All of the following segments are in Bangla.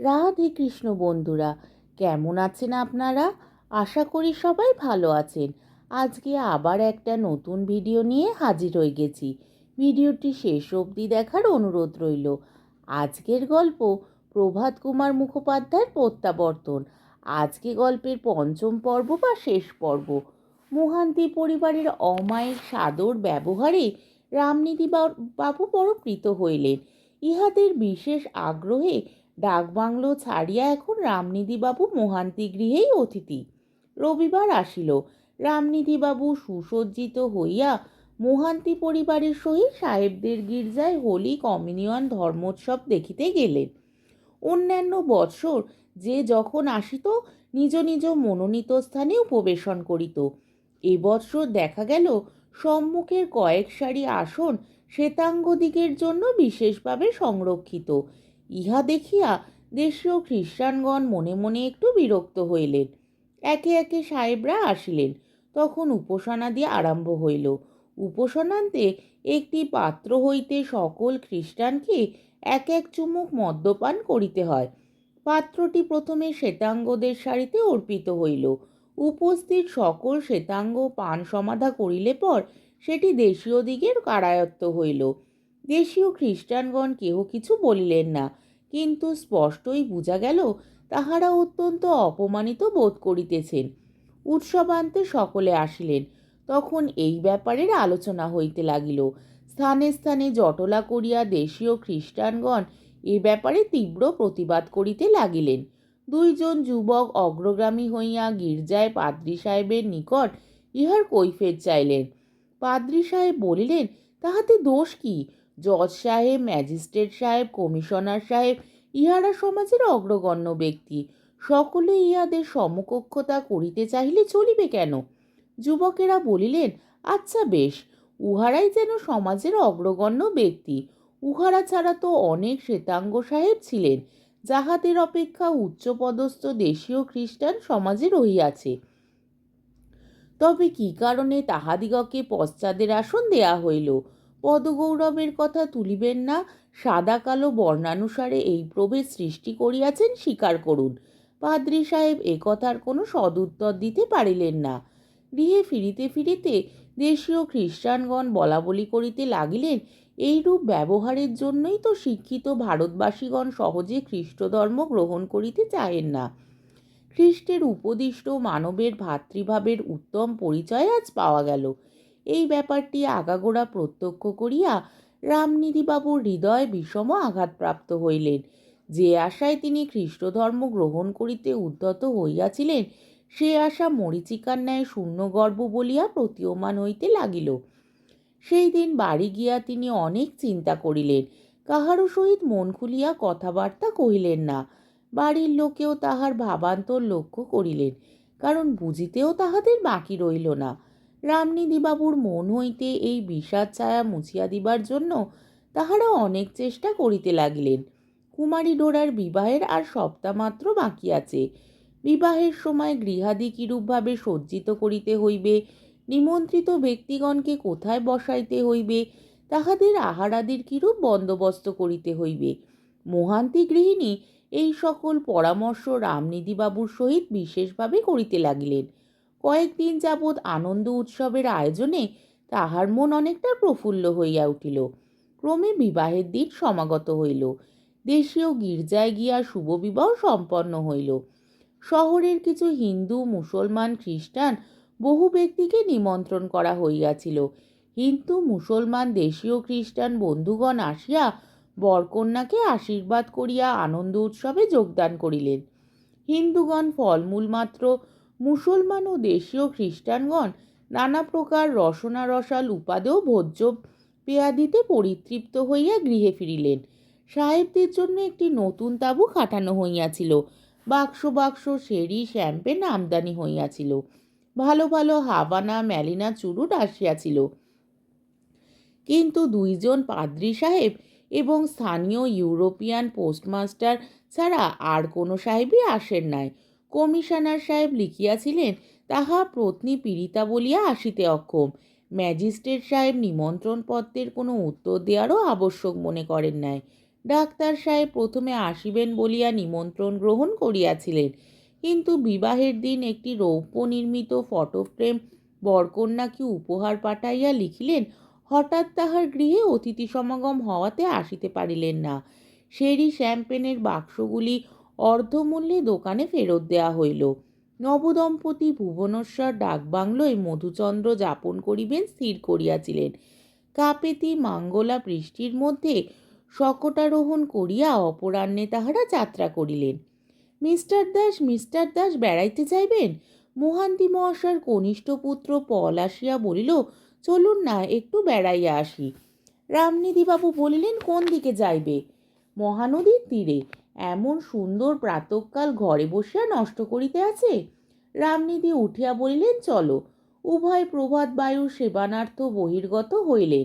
রাধে কৃষ্ণ বন্ধুরা, কেমন আছেন আপনারা? আশা করি সবাই ভালো আছেন। আজকে আবার একটা নতুন ভিডিও নিয়ে হাজির হয়ে গেছি। ভিডিওটি শেষ অবধি দেখার অনুরোধ রইল। আজকের গল্প প্রভাত কুমার মুখোপাধ্যায়ের প্রত্যাবর্তন। আজকে গল্পের পঞ্চম পর্ব বা শেষ পর্ব। মোহান্তি পরিবারের অমায়ের সাদর ব্যবহারে রামনীতি বাবু বড় প্রীত হইলেন। ইহাদের বিশেষ আগ্রহে ডাকবাংলো ছাড়িয়া এখন রামনিধিবাবু মহান্তি গৃহেই অতিথি। রবিবার আসিল। রামনিধিবাবু সুসজ্জিত হইয়া মহান্তি পরিবারের সহিত সাহেবদের গির্জায় হোলি কমিউনিয়ন ধর্মোৎসব দেখিতে গেলেন। অন্যান্য বৎসর যে যখন আসিত, নিজ নিজ মনোনীত স্থানে উপবেশন করিত। এবৎসর দেখা গেল, সম্মুখের কয়েক সারি আসন শ্বেতাঙ্গদিগের জন্য বিশেষভাবে সংরক্ষিত। ইহা দেখিয়া দেশীয় খ্রিস্টানগণ মনে মনে একটু বিরক্ত হইলেন। একে একে সাহেবরা আসিলেন। তখন উপাসনাদি আরম্ভ হইল। উপাসনান্তে একটি পাত্র হইতে সকল খ্রিস্টানকে এক এক চুমুক মদ্যপান করিতে হয়। পাত্রটি প্রথমে শ্বেতাঙ্গদের সারিতে অর্পিত হইল। উপস্থিত সকল শ্বেতাঙ্গ পান সমাধা করিলে পর সেটি দেশীয় দিকের কারায়ত্ত হইল। দেশীয় খ্রিস্টানগণ কেহ কিছু বলিলেন না। কিন্তু স্পষ্টই বোঝা গেল, তাহারা অত্যন্ত অপমানিত বোধ করিতেছেন। উৎসবান্তে সকলে আসিলেন। তখন এই ব্যাপারের আলোচনা হইতে লাগিল। স্থানে স্থানে জটলা করিয়া দেশীয় খ্রিস্টানগণ এ ব্যাপারে তীব্র প্রতিবাদ করিতে লাগিলেন। দুইজন যুবক অগ্রগামী হইয়া গির্জায় পাদ্রী সাহেবের নিকট ইহার কৈফের চাইলেন। পাদ্রী সাহেব বলিলেন, তাহাতে দোষ কি? জজ সাহেব, ম্যাজিস্ট্রেট সাহেব, কমিশনার সাহেব, ইহারা সমাজের অগ্রগণ্য ব্যক্তি। সকলে ইহাদের সমকক্ষতা করিতে চাহিলে চলিবে কেন? যুবকেরা বলিলেন আচ্ছা বেশ, উহারাই যেন সমাজের অগ্রগণ্য ব্যক্তি। উহারা ছাড়া তো অনেক শ্বেতাঙ্গ সাহেব ছিলেন, যাহাদের অপেক্ষা উচ্চপদস্থ দেশীয় খ্রিস্টান সমাজে রহিয়াছে। তবে কি কারণে তাহাদিগকে পশ্চাদের আসন দেয়া হইল? পদগৌরবের কথা তুলিবেন না। সাদা কালো বর্ণানুসারে এই প্রভেদ সৃষ্টি করিয়াছেন, স্বীকার করুন। পাদ্রী সাহেব এ কথার কোনো সদুত্তর দিতে পারিলেন না। গৃহে ফিরিতে ফিরিতে দেশীয় খ্রিস্টানগণ বলা বলি করিতে লাগিলেন। এইরূপ ব্যবহারের জন্যই তো শিক্ষিত ভারতবাসীগণ সহজে খ্রিস্টধর্ম গ্রহণ করিতে চাহেন না। খ্রিস্টের উপদিষ্ট মানবের ভাতৃভাবের উত্তম পরিচয় আজ পাওয়া গেল। এই ব্যাপারটি আগাগোড়া প্রত্যক্ষ করিয়া রামনিধিবাবুর হৃদয় বিষম আঘাতপ্রাপ্ত হইলেন। যে আশায় তিনি খ্রিস্টধর্ম গ্রহণ করিতে উদ্যত হইয়াছিলেন, সে আশা মরিচিকার ন্যায় শূন্যগর্ভ বলিয়া প্রতীয়মান হইতে লাগিল। সেই দিন বাড়ি গিয়া তিনি অনেক চিন্তা করিলেন। কাহারও সহিত মন খুলিয়া কথাবার্তা কহিলেন না। বাড়ির লোকেও তাহার ভাবান্তর লক্ষ্য করিলেন, কারণ বুঝিতেও তাহাদের বাকি রইল না। রামনিধিবাবুর মন হইতে এই বিষাদ ছায়া মুছিয়া দিবার জন্য তাহারা অনেক চেষ্টা করিতে লাগিলেন। কুমারী ডোরার বিবাহের আর সপ্তাহ মাত্র বাকি আছে। বিবাহের সময় গৃহাদি কিরূপভাবে সজ্জিত করিতে হইবে, নিমন্ত্রিত ব্যক্তিগণকে কোথায় বসাইতে হইবে, তাহাদের আহারাদির কিরূপ বন্দোবস্ত করিতে হইবে? মহান্তি গৃহিণী এই সকল পরামর্শ রামনিধিবাবুর সহিত বিশেষভাবে করিতে লাগিলেন। কয়েকদিন যাবৎ আনন্দ উৎসবের আয়োজনে তাহার মন অনেকটা প্রফুল্ল হইয়া উঠিল। ক্রমে বিবাহের দিন সমাগত হইল। দেশীয় গির্জায় গিয়া শুভ বিবাহ সম্পন্ন হইল। শহরের কিছু হিন্দু, মুসলমান, খ্রিস্টান বহু ব্যক্তিকে নিমন্ত্রণ করা হইয়াছিল। হিন্দু, মুসলমান, দেশীয় খ্রিস্টান বন্ধুগণ আসিয়া বরকন্যাকে আশীর্বাদ করিয়া আনন্দ উৎসবে যোগদান করিলেন। হিন্দুগণ ফলমূল মাত্র মুসলমান ও দেশীয় খ্রিস্টানগণ নানা প্রকার রসনা রসাল উপাদেও ভোজ্য পেয়াদিতে পরিতৃপ্ত হইয়া গৃহে ফিরিলেন। সাহেবদের জন্য একটি নতুন তাঁবু খাটানো হইয়াছিল। বাক্স বাক্স, সেরি, শ্যাম্পেন আমদানি হইয়াছিল। ভালো ভালো হাবানা, ম্যালিনা চুরুট আসিয়াছিল। কিন্তু দুইজন পাদ্রী সাহেব এবং স্থানীয় ইউরোপিয়ান পোস্টমাস্টার ছাড়া আর কোনো সাহেবই আসেন নাই। কমিশনার সাহেব লিখিয়াছিলেন, তাহা পত্নী পীড়িতা বলিয়া আসিতে অক্ষম। ম্যাজিস্ট্রেট সাহেব নিমন্ত্রণ পত্রের কোনো উত্তর দেওয়ারও আবশ্যক মনে করেন নাই। ডাক্তার সাহেব প্রথমে আসিবেন বলিয়া নিমন্ত্রণ গ্রহণ করিয়াছিলেন। কিন্তু বিবাহের দিন একটি রৌপ্য নির্মিত ফটোফ্রেম বরকন্যাকে উপহার পাঠাইয়া লিখিলেন, হঠাৎ তাহার গৃহে অতিথি সমাগম হওয়াতে আসিতে পারিলেন না। সেরি শ্যাম্পেনের বাক্সগুলি অর্ধমূল্যে দোকানে ফেরত দেওয়া হইল। নবদম্পতি ভুবনেশ্বর ডাকবাংলোয় মধুচন্দ্র যাপন করিবেন, স্থির করিয়াছিলেন। কাপেতি মাঙ্গলা বৃষ্টির মধ্যে শকটারোহণ করিয়া অপরাহ্নে তাহারা যাত্রা করিলেন। মিস্টার দাস মিস্টার দাস বেড়াইতে যাইবেন? মহান্তি মহাশয়ের কনিষ্ঠ পুত্র পল আসিয়া বলিল, চলুন না, একটু বেড়াইয়া আসি। রামনিধিবাবু বলিলেন, কোন দিকে যাইবে? মহানদীর তীরে। এমন সুন্দর প্রাতকাল ঘরে বসিয়া নষ্ট করিতে আছে? রামনিধি উঠিয়া বলিলেন, চলো। উভয় প্রভাত বায়ু সেবানার্থ বহির্গত হইলেন।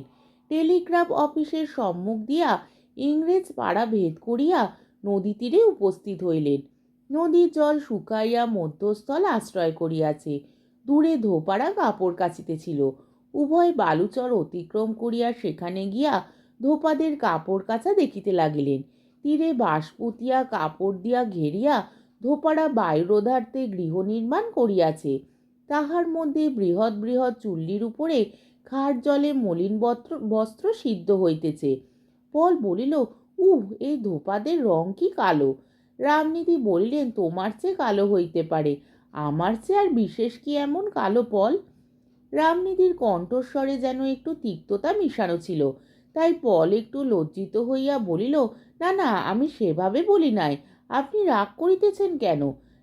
টেলিগ্রাফ অফিসের সম্মুখ দিয়া ইংরেজ পাড়া ভেদ করিয়া নদী তীরে উপস্থিত হইলেন। নদীর জল শুকাইয়া মধ্যস্থল আশ্রয় করিয়াছে। দূরে ধোপাড়া কাপড় কাচিতেছিল। উভয় বালুচর অতিক্রম করিয়া সেখানে গিয়া ধোপাদের কাপড় কাচা দেখিতে লাগিলেন। তীরে বাঁশ পুতিয়া কাপড় দিয়া ঘেরিয়া ধোপাড়া বায়ুরোধার্থে গৃহ নির্মাণ করিয়াছে। তাহার মধ্যে বৃহৎ বৃহৎ চুল্লির উপরে খার জলে মলিন বস্ত্র বস্ত্র সিদ্ধ হইতেছে। পল বলিল, উহ এই ধোপাদের রং কি কালো। রামনিধি বলিলেন, তোমার চেয়ে কালো হইতে পারে। আমার চেয়ে আর বিশেষ কি এমন কালো পল? রামনিধির কণ্ঠস্বরে যেন একটু তিক্ততা মিশানো ছিল। তাই পল একটু লজ্জিত হইয়া বলিল, না না, আমি সেভাবে বলি নাই। আপনি রাগ করিতেছেন কেন?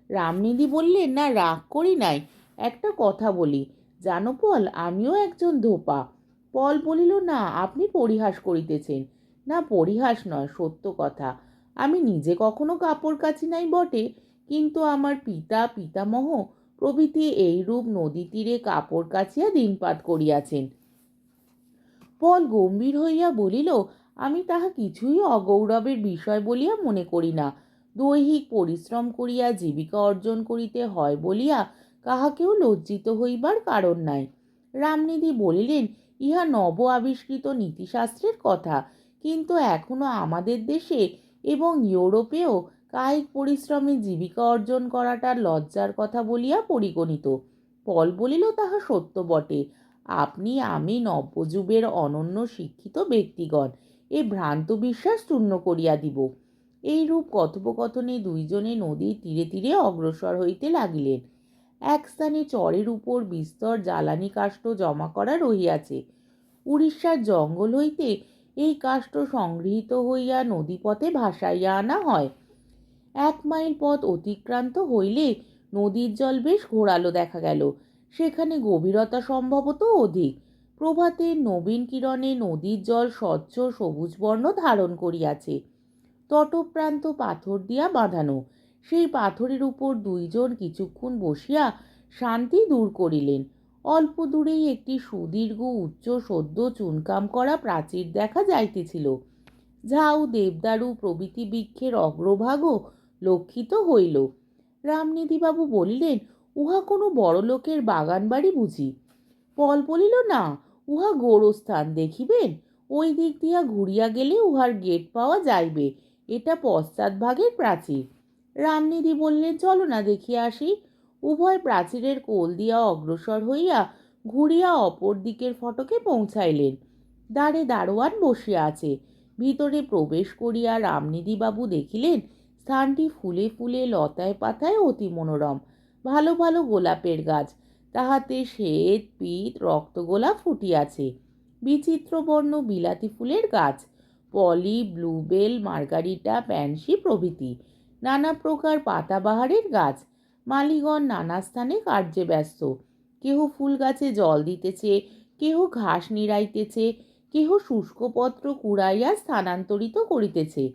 রামনিধি বললেন, না, রাগ করি নাই। একটা কথা বলি। জানো পল, আমিও একজন ধোপা পল বলিল, না, আপনি পরিহাস করিতেছেন। না, পরিহাস নয়, সত্য কথা। আমি নিজে কখনো কাপড় কাচি নাই বটে, কিন্তু আমার পিতা, পিতামহ প্রভৃতি এইরূপ নদী তীরে কাপড় কাচিয়া দিনপাত করিয়াছেন। পল গম্ভীর হইয়া বলিল, আমি তাহা কিছুই অগৌরবের বিষয় বলিয়া মনে করি না। দৈহিক পরিশ্রম করিয়া জীবিকা অর্জন করিতে হয় বলিয়া কাহাকেও লজ্জিত হইবার কারণ নাই। রামনিধি বলিলেন, ইহা নব আবিষ্কৃত নীতিশাস্ত্রের কথা, কিন্তু এখনও আমাদের দেশে এবং ইউরোপেও কায়িক পরিশ্রমে জীবিকা অর্জন করাটা লজ্জার কথা বলিয়া পরিগণিত। পল বলিল, তাহা সত্য বটে। আপনি, আমি নব্যযুগের অনন্য শিক্ষিত ব্যক্তিগণ এ ভ্রান্ত বিশ্বাস চূর্ণ করিয়া দিব। এইরূপ কথোপকথনে দুইজনে নদীর তীরে তীরে অগ্রসর হইতে লাগিলেন। এক স্থানে চরের উপর বিস্তর জ্বালানি কাষ্ঠ জমা করা রহিয়াছে। উড়িষ্যার জঙ্গল হইতে এই কাষ্ঠ সংগৃহীত হইয়া নদীপথে ভাসাইয়া আনা হয়। এক মাইল পথ অতিক্রান্ত হইলে নদীর জল বেশ ঘোরালো দেখা গেল। সেখানে গভীরতা সম্ভবত অধিক। প্রভাতে নবীন কিরণে নদীর জল স্বচ্ছ সবুজ বর্ণ ধারণ করিয়াছে। তটপ্রান্ত পাথর দিয়া বাঁধানো। সেই পাথরের উপর দুইজন কিছুক্ষণ বসিয়া শান্তি দূর করিলেন। অল্প দূরেই একটি সুদীর্ঘ উচ্চ সদ্য চুনকাম করা প্রাচীর দেখা যাইতেছিল ঝাউ দেবদারু প্রভৃতি বৃক্ষের অগ্রভাগও লক্ষিত হইল। রামনিধিবাবু বলিলেন উহা কোনো বড় লোকের বাগান বাড়ি বুঝি। পল বলিল, না, উহা গোরস্থান, দেখিবেন? ওই দিক দিয়া ঘুরিয়া গেলে উহার গেট পাওয়া যাইবে, এটা পশ্চাৎভাগের প্রাচীর। রামনিধি বললেন, চলো না, দেখিয়া আসি। উভয় প্রাচীরের কোল দিয়া অগ্রসর হইয়া ঘুরিয়া অপর দিকের ফটকে পৌঁছাইলেন। দ্বারে দারোয়ান বসিয়া আছে। ভিতরে প্রবেশ করিয়া রামনিধিবাবু দেখিলেন, স্থানটি ফুলে ফুলে লতায় পাতায় অতি মনোরম। ভালো ভালো গোলাপের গাছ। তাহাতে শ্বেত, পিত রক্তগোলাপ ফুটিয়াছে। বিচিত্রবর্ণ বিলাতি ফুলের গাছ। পলি, ব্লুবেল, মার্গারিটা প্যান্সি প্রভৃতি। নানা প্রকার পাতাবাহারের গাছ। মালিগণ নানা স্থানে কার্যে ব্যস্ত। কেহ ফুল গাছে জল দিতেছে, কেহ ঘাস নিড়াইতেছে, কেহ শুষ্কপত্র কুড়াইয়া স্থানান্তরিত করিতেছে।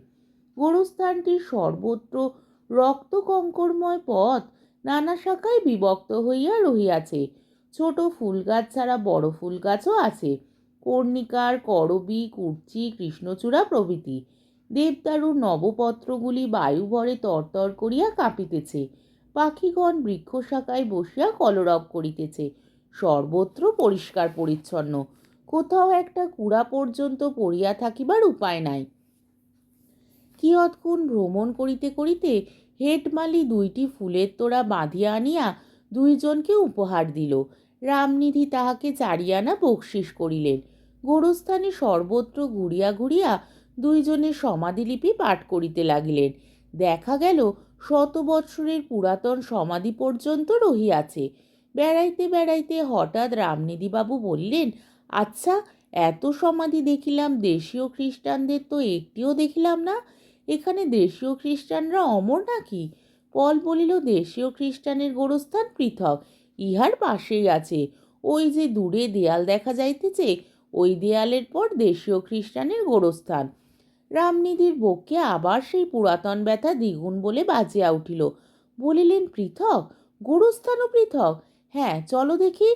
গোরস্থানটির সর্বত্র রক্তকঙ্করময় পথ নানা শাখায় বিভক্ত হইয়া রহিয়াছে। ছোট ফুল গাছ ছাড়া বড় ফুল গাছও আছে। কর্ণিকার, করবী, কুর্চি, কৃষ্ণচূড়া প্রভৃতি। দেবদারুর নবপত্রগুলি বায়ুভরে তরতর করিয়া কাঁপিতেছে। পাখিগণ বৃক্ষ শাখায় বসিয়া কলরব করিতেছে। সর্বত্র পরিষ্কার পরিচ্ছন্ন। কোথাও একটা কুড়া পর্যন্ত পড়িয়া থাকিবার উপায় নাই। কিয়ৎক্ষণ ভ্রমণ করিতে করিতে হেডমালি দুইটি ফুলের তোড়া বাঁধিয়া আনিয়া দুইজনকে উপহার দিল। রামনিধি তাহাকে চারিয়ানা বকশিস করিলেন। গোরস্থানে সর্বত্র ঘুরিয়া ঘুরিয়া দুইজনের সমাধিলিপি পাঠ করিতে লাগিলেন। দেখা গেল, শত বৎসরের পুরাতন সমাধি পর্যন্ত রহিয়াছে। বেড়াইতে বেড়াইতে হঠাৎ রামনিধিবাবু বললেন আচ্ছা এত সমাধি দেখিলাম, দেশীয় খ্রিস্টানদের তো একটিও দেখিলাম না। এখানে দেশীয় খ্রিস্টানরা অমর নাকি? পল বলিল, দেশীয় খ্রিস্টানের গোরস্থান পৃথক, ইহার পাশেই আছে। ওই যে দূরে দেয়াল দেখা যাইতেছে, ওই দেয়ালের পর দেশীয় খ্রিস্টানের গোরস্থান। রামনিধির বক্ষে আবার সেই পুরাতন ব্যথা দ্বিগুণ বলে বাজিয়া উঠিল। বলিলেন, পৃথক? গোরস্থানও পৃথক? হ্যাঁ চলো দেখি।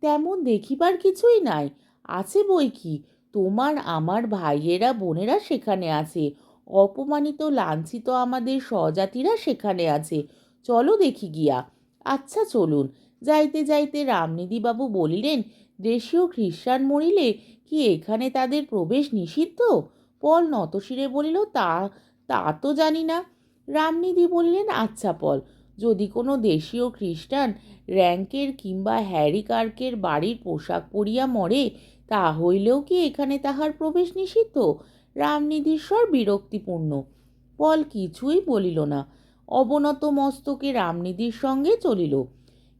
তেমন দেখিবার কিছুই নাই। আছে বই কি? তোমার, আমার ভাইয়েরা, বোনেরা সেখানে আছে। অপমানিত, লাঞ্ছিত আমাদের স্বজাতিরা সেখানে আছে। চলো দেখি গিয়া। আচ্ছা চলুন। যাইতে যাইতে রামনিধিবাবু বলিলেন, দেশীয় খ্রিস্টান মরিলে কি এখানে তাদের প্রবেশ নিষিদ্ধ? পল নতশিরে বলিল, তা তা তো জানি না। রামনিধি বললেন আচ্ছা পল, যদি কোনো দেশীয় খ্রিস্টান র্যাঙ্কের কিংবা হ্যারি কার্কের বাড়ির পোশাক পরিয়া মরে, তা হইলেও কি এখানে তাহার প্রবেশ নিষিদ্ধ? রামনিধির স্বর বিরক্তিপূর্ণ। পল কিছুই বলিল না। অবনত মস্তকে রামনিধির সঙ্গে চলিল।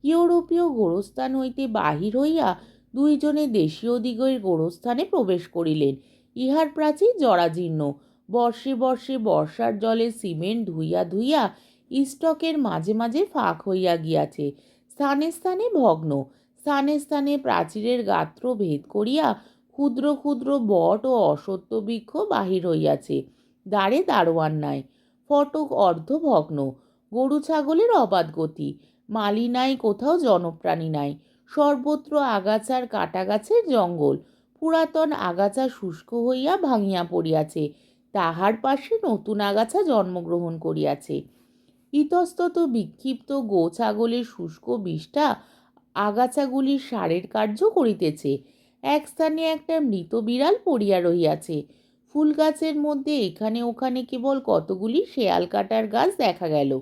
ইউরোপীয় গোরস্থান হইতে বাহির হইয়া দুইজনে দেশীয় দিগের গোরস্থানে প্রবেশ করিলেন। ইহার প্রাচীর জরাজীর্ণ। বর্ষে বর্ষে বর্ষার জলে সিমেন্ট ধুইয়া ধুইয়া ইস্টকের মাঝে মাঝে ফাঁক হইয়া গিয়াছে। স্থানে স্থানে ভগ্ন। স্থানে স্থানে প্রাচীরের গাত্র ভেদ করিয়া ক্ষুদ্র ক্ষুদ্র বট ও অসত্য বৃক্ষ বাহির হইয়াছে। দ্বারে দারোয়ান নাই। ফটক অর্ধভগ্ন। গরু ছাগলের অবাধ গতি। মালি নাই, কোথাও জনপ্রাণী নাই। সর্বত্র আগাছার কাটা গাছের জঙ্গল। পুরাতন আগাছা শুষ্ক হইয়া ভাঙিয়া পড়িয়াছে। তাহার পাশে নতুন আগাছা জন্মগ্রহণ করিয়াছে। ইতস্তত বিক্ষিপ্ত গো ছাগলের শুষ্ক বিষ্ঠা আগাছাগুলির সারের কার্য করিতেছে। এক স্থানে একটা মৃত বিড়াল পড়িয়া রহিয়াছে। ফুল গাছের মধ্যে এখানে ওখানে কেবল কতগুলি শেয়াল কাটার গাছ দেখা গেল।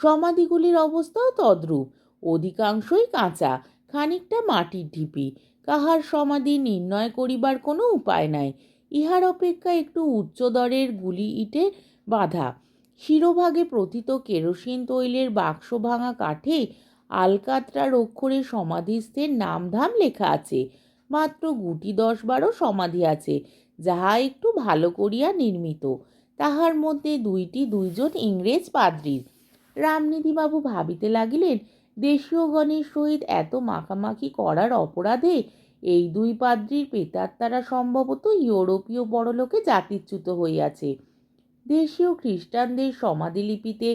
সমাধিগুলির অবস্থাও তদ্রূপ। অধিকাংশই কাঁচা, খানিকটা মাটির ঢিপি। কাহার সমাধি নির্ণয় করিবার কোনো উপায় নাই। ইহার অপেক্ষা একটু উচ্চ দরের গুলি ইটে বাঁধা। শিরোভাগে প্রথিত কেরোসিন তৈলের বাক্স ভাঙা কাঠে আলকাতরার অক্ষরে সমাধিস্থের নামধাম লেখা আছে। মাত্র গুটি দশ বারো সমাধি আছে, যাহা একটু ভালো করিয়া নির্মিত। তাহার মধ্যে দুইটি দুইজন ইংরেজ পাদ্রীর। রামনিধিবাবু ভাবিতে লাগিলেন দেশীয়গণের সহিত এত মাখামাখি করার অপরাধে এই দুই পাদ্রীর প্রেতাত্মারা সম্ভবত ইউরোপীয় বড়লোকে জাতিচ্যুত হইয়াছে। দেশীয় খ্রিস্টানদের সমাধিলিপিতে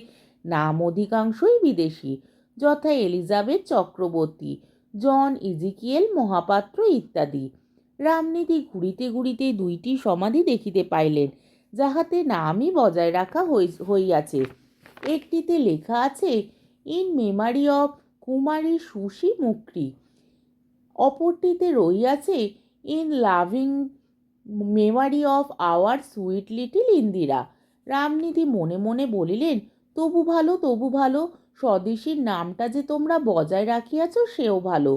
নাম অধিকাংশই বিদেশি। যথা Elizabeth Chakraborty, John Ezekiel Mohapatra ইত্যাদি। রামনিধি ঘুরিতে ঘুরিতে দুইটি সমাধি দেখিতে পাইলেন, যাহাতে নামই বজায় রাখা হইয়াছে। একটিতে লেখা আছে, in memory of Kumari Sushi Mukri অপরটিতে রইয়াছে in loving memory of our sweet little Indira. Ramnidhi মনে মনে বলিলেন, তবু ভালো তবু ভালো। স্বদেশীর নামটা যে তোমরা বজায় রাখিয়াছ সেও ভালো।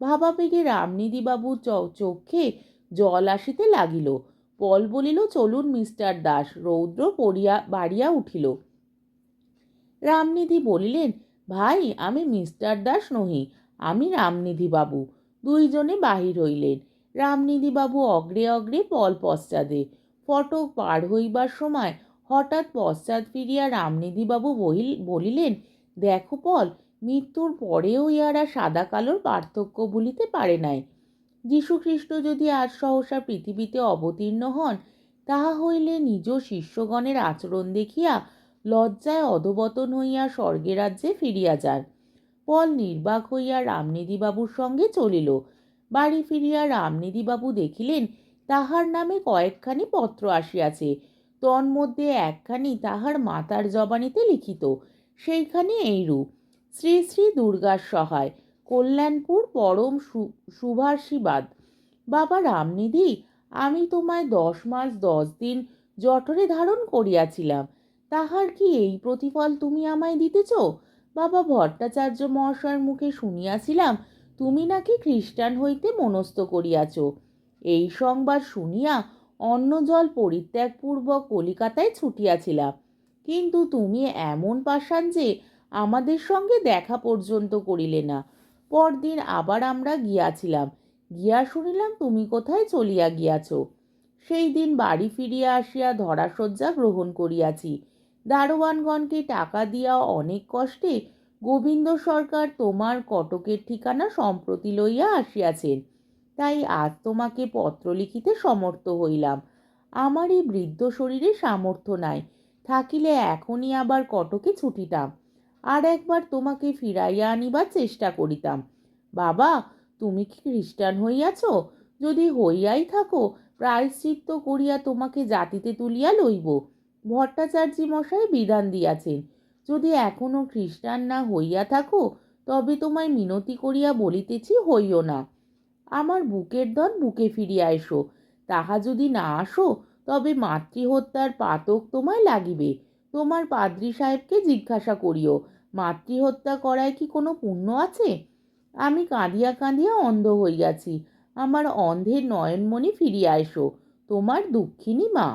ভাবাবেগে রামনিধিবাবু চক্ষে জল আসিতে লাগিল। পল বলিল, চলুন মিস্টার দাস। রৌদ্র পড়িয়া, বাড়িয়া উঠিল। রামনিধি বলিলেন, ভাই, আমি মিস্টার দাস নহি, আমি রামনিধি বাবু দুইজনে বাহির হইলেন। রামনিধি বাবু অগ্রে অগ্রে পল পশ্চাদে ফটক পার হইবার সময় হঠাৎ পশ্চাৎ ফিরিয়া রামনিধিবাবু বহিল, বলিলেন দেখো পল, মৃত্যুর পরেও ইহারা সাদা কালোর পার্থক্য ভুলিতে পারে নাই। যীশুখ্রিস্ট যদি আজ সহসা পৃথিবীতে অবতীর্ণ হন, তাহা হইলে নিজ শিষ্যগণের আচরণ দেখিয়া লজ্জায় অধবতন হইয়া স্বর্গে রাজ্যে ফিরিয়া যান। পল নির্বাক হইয়া রামনিধিবাবুর সঙ্গে চলিল। বাড়ি ফিরিয়া রামনিধিবাবু দেখিলেন, তাহার নামে কয়েকখানি পত্র আসিয়াছে। তন্মধ্যে একখানি তাহার মাতার জবানিতে লিখিত। সেইখানে এইরূপ শ্রী শ্রী দুর্গার সহায়, কল্যাণপুর পরম শুভার্শীবাদ বাবা রামনিধি, আমি তোমায় দশ মাস দশ দিন জঠরে ধারণ করিয়াছিলাম। তাহার কি এই প্রতিফল তুমি আমায় দিতেছ? বাবা ভট্টাচার্য মহাশয়ের মুখে শুনিয়াছিলাম, তুমি নাকি খ্রিস্টান হইতে মনস্থ করিয়াছ। এই সংবাদ শুনিয়া অন্ন জল পরিত্যাগপূর্বক কলিকাতায় ছুটিয়াছিলাম। কিন্তু তুমি এমন পাষাণ যে আমাদের সঙ্গে দেখা পর্যন্ত করিলে না। পরদিন আবার আমরা গিয়াছিলাম। গিয়া শুনিলাম তুমি কোথায় চলিয়া গিয়াছ। সেই দিন বাড়ি ফিরিয়া আসিয়া ধরাশয্যা গ্রহণ করিয়াছি। দারোয়ানগণকে টাকা দিয়া অনেক কষ্টে গোবিন্দ সরকার তোমার কটকের ঠিকানা সম্প্রতি লইয়া আসিয়াছেন। তাই আজ তোমাকে পত্র লিখিতে সমর্থ হইলাম। আমার এই বৃদ্ধ শরীরে সামর্থ্য নাই। থাকিলে এখনই আবার কটকে ছুটিতাম। আর একবার তোমাকে ফিরাইয়া আনিবার চেষ্টা করিতাম। বাবা, তুমি কি খ্রিস্টান হইয়াছ? যদি হইয়াই থাকো, প্রায়শ্চিত্ত করিয়া তোমাকে জাতিতে তুলিয়া লইব। ভট্টাচার্যী মশাই বিধান দিয়াছেন, যদি এখনও খ্রিস্টান না হইয়া থাকো, তবে তোমায় মিনতি করিয়া বলিতেছি হইও না। আমার বুকের ধন বুকে ফিরিয়া এসো, তাহা যদি না আসো তবে মাতৃহত্যার পাতক তোমায় লাগিবে। তোমার পাদ্রী সাহেবকে জিজ্ঞাসা করিও, মাতৃহত্যা করায় কি কোনো পুণ্য আছে? আমি কাঁদিয়া কাঁদিয়া অন্ধ হইয়াছি, আমার অন্ধের নয়নমণি ফিরিয়া এসো, তোমার দুঃখিনী মা।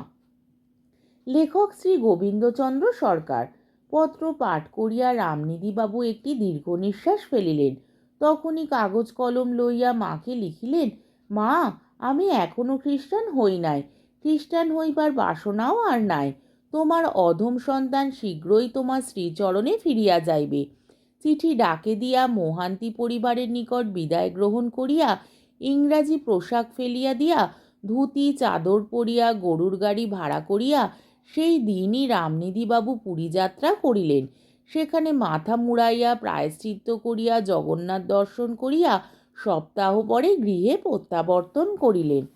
লেখক শ্রী গোবিন্দচন্দ্র সরকার, পত্র পাঠ করিয়া রামনিধিবাবু একটি দীর্ঘ নিঃশ্বাস ফেলিলেন। তখনই কাগজ কলম লইয়া মাকে লিখিলেন, মা, আমি এখনও খ্রিস্টান হই নাই খ্রিস্টান হইবার বাসনাও আর নাই। তোমার অধম সন্তান শীঘ্রই তোমার শ্রীচরণে ফিরিয়া যাইবে। চিঠি ডাকে দিয়া মোহান্তি পরিবারের নিকট বিদায় গ্রহণ করিয়া ইংরাজি পোশাক ফেলিয়া দিয়া ধুতি, চাদর পরিয়া, গরুর গাড়ি ভাড়া করিয়া সেই দিনই রামনিধিবাবু পুরী যাত্রা করিলেন। সেখানে মাথা মুড়াইয়া, প্রায়শ্চিত্ত করিয়া, জগন্নাথ দর্শন করিয়া সপ্তাহ পরে গৃহে প্রত্যাবর্তন করিলেন।